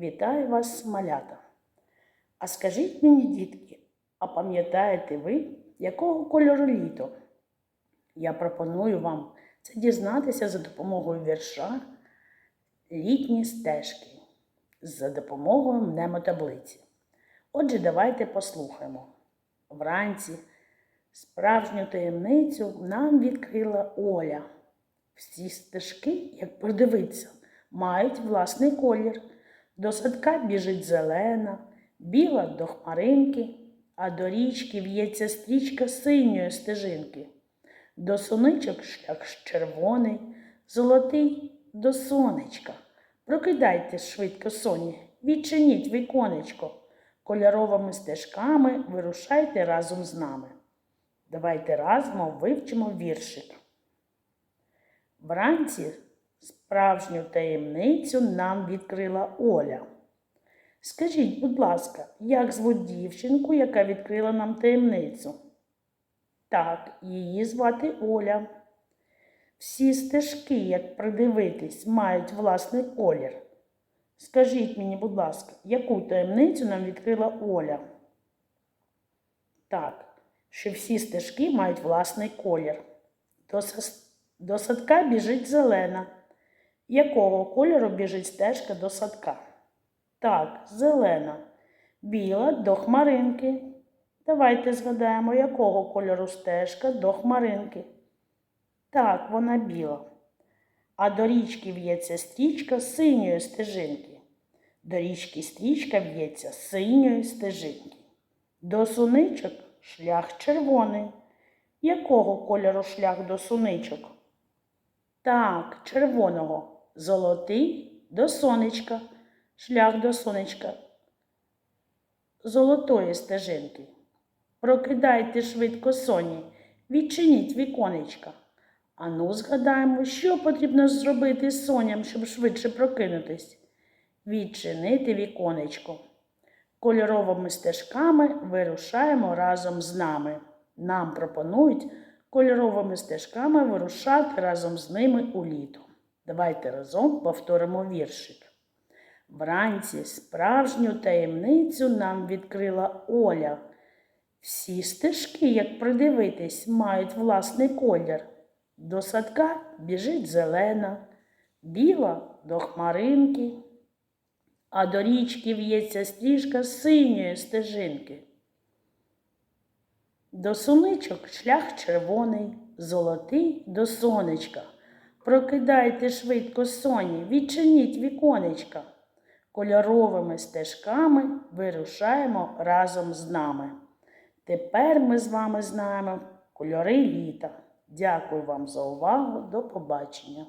Вітаю вас, малята. А скажіть мені, дітки, а пам'ятаєте ви, якого кольору літо? Я пропоную вам це дізнатися за допомогою вірша Літні стежки за допомогою мнемотаблиці. Отже, давайте послухаємо. Вранці справжню таємницю нам відкрила Оля. Всі стежки, як придивитися, мають власний колір. До садка біжить зелена, біла до хмаринки, а до річки в'ється стрічка синьої стежинки. До соничок шлях червоний, золотий до сонечка. Прокидайте швидко соні, відчиніть віконечко. Кольоровими стежками вирушайте разом з нами. Давайте разом вивчимо віршик. Вранці справжню таємницю нам відкрила Оля. Скажіть, будь ласка, як звуть дівчинку, яка відкрила нам таємницю? Так, її звати Оля. Всі стежки, як придивитись, мають власний колір. Скажіть мені, будь ласка, яку таємницю нам відкрила Оля? Так, що всі стежки мають власний колір. До, садка біжить зелена. Якого кольору біжить стежка до садка? Так, зелена. Біла до хмаринки. Давайте згадаємо, якого кольору стежка до хмаринки. Так, вона біла. А до річки в'ється стрічка синьої стежинки. До річки стрічка в'ється синьої стежинки. До суничок шлях червоний. Якого кольору шлях до суничок? Так, червоного. Золотий до сонечка. Шлях до сонечка. Золотої стежинки. Прокидайте швидко соні, відчиніть віконечка. Ану, згадаємо, що потрібно зробити з соням, щоб швидше прокинутись. Відчинити віконечко. Кольоровими стежками вирушаємо разом з нами. Нам пропонують кольоровими стежками вирушати разом з ними у літо. Давайте разом повторимо віршик. Вранці справжню таємницю нам відкрила Оля. Всі стежки, як придивитись, мають власний колір. До садка біжить зелена, біла до хмаринки, а до річки в'ється стрижка синьої стежинки. До суничок шлях червоний, золотий до сонечка. Прокидайте швидко соні, відчиніть віконечка. Кольоровими стежками вирушаємо разом з нами. Тепер ми з вами знаємо кольори літа. Дякую вам за увагу. До побачення.